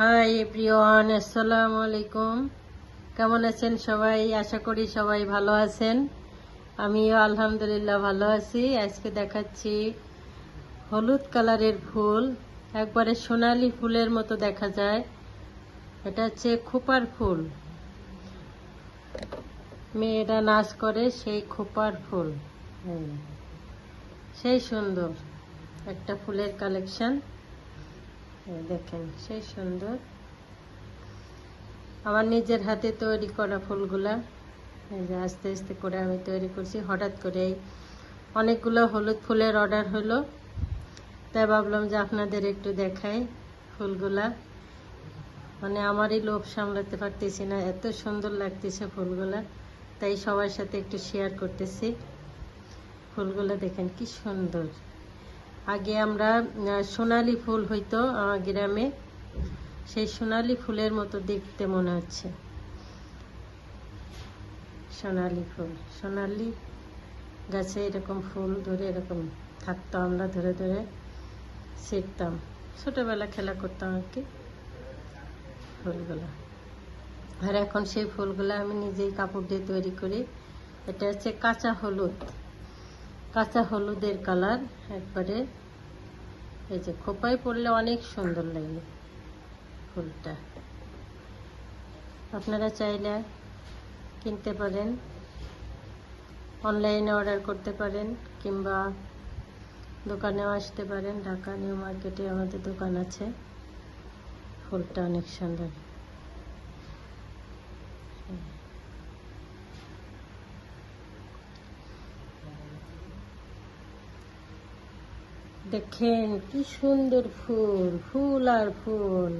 Hi everyone, আসসালামু আলাইকুম। কেমন আছেন সবাই? আশা করি সবাই ভালো আছেন। আমিও আলহামদুলিল্লাহ ভালো আছি। আজকে দেখাচ্ছি হলুদ কালারের ফুল। একবারে সোনালি ফুলের মতো দেখা যায়। এটা হচ্ছে খোপার ফুল। মেয়েরা নাচ করে সেই খোপার ফুল। সেই সুন্দর একটা ফুলের কালেকশন। দেখেন, সেই সুন্দর। আমার নিজের হাতে তৈরি করা ফুলগুলা, এই যে আস্তে আস্তে করে আমি তৈরি করছি। হঠাৎ করেই অনেকগুলো হলুদ ফুলের অর্ডার হলো। তাই ভাবলাম যে আপনাদের একটু দেখাই ফুলগুলা। মানে আমারই লোভ সামলাতে পারতেছি না, এত সুন্দর লাগতেছে ফুলগুলা। তাই সবার সাথে একটু শেয়ার করতেছি। ফুলগুলো দেখেন কি সুন্দর। আগে আমরা সোনালি ফুল হইতো গ্রামে। সেই সোনালি ফুলের মতো দেখতে মনে হচ্ছে। সোনালি ফুল, সোনালি গাছে এরকম ফুল ধরে, এরকম থাকতো আমরা, ধরে ধরে ছিঁড়তাম ছোটবেলা খেলা করতাম আর কি ফুলগুলা। আর এখন সেই ফুলগুলো আমি নিজেই কাপড় দিয়ে তৈরি করি। এটা হচ্ছে কাঁচা হলুদ। কাঁচা হলুদের কালার একবারে। এই যে খোপায় পড়লে অনেক সুন্দর লাগে ফুলটা। আপনারা চাইলে কিনতে পারেন, অনলাইনে অর্ডার করতে পারেন, কিংবা দোকানেও আসতে পারেন। ঢাকা নিউ মার্কেটে আমাদের দোকান আছে। ফুলটা অনেক সুন্দর। দেখেন কি সুন্দর ফুল ফুল আর ফুল।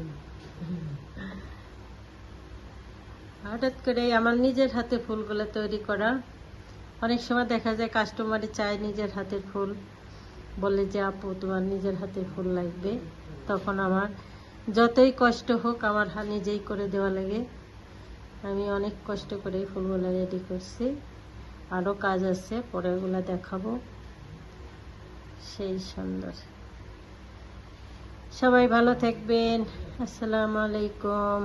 হঠাৎ করে আমার নিজের হাতে ফুলগুলো তৈরি করা। অনেক সময় দেখা যায় কাস্টমারে চায় নিজের হাতের ফুল। বলে যে, আপু, তোমার নিজের হাতের ফুল লাগবে। তখন আমার যতই কষ্ট হোক, আমার নিজেই করে দেওয়া লাগে। আমি অনেক কষ্ট করে ফুলগুলো রেডি করছি। আরও কাজ আছে, পরে ওগুলো দেখাবো। সেই সুন্দর। সবাই ভালো থাকবেন। আসসালামু আলাইকুম।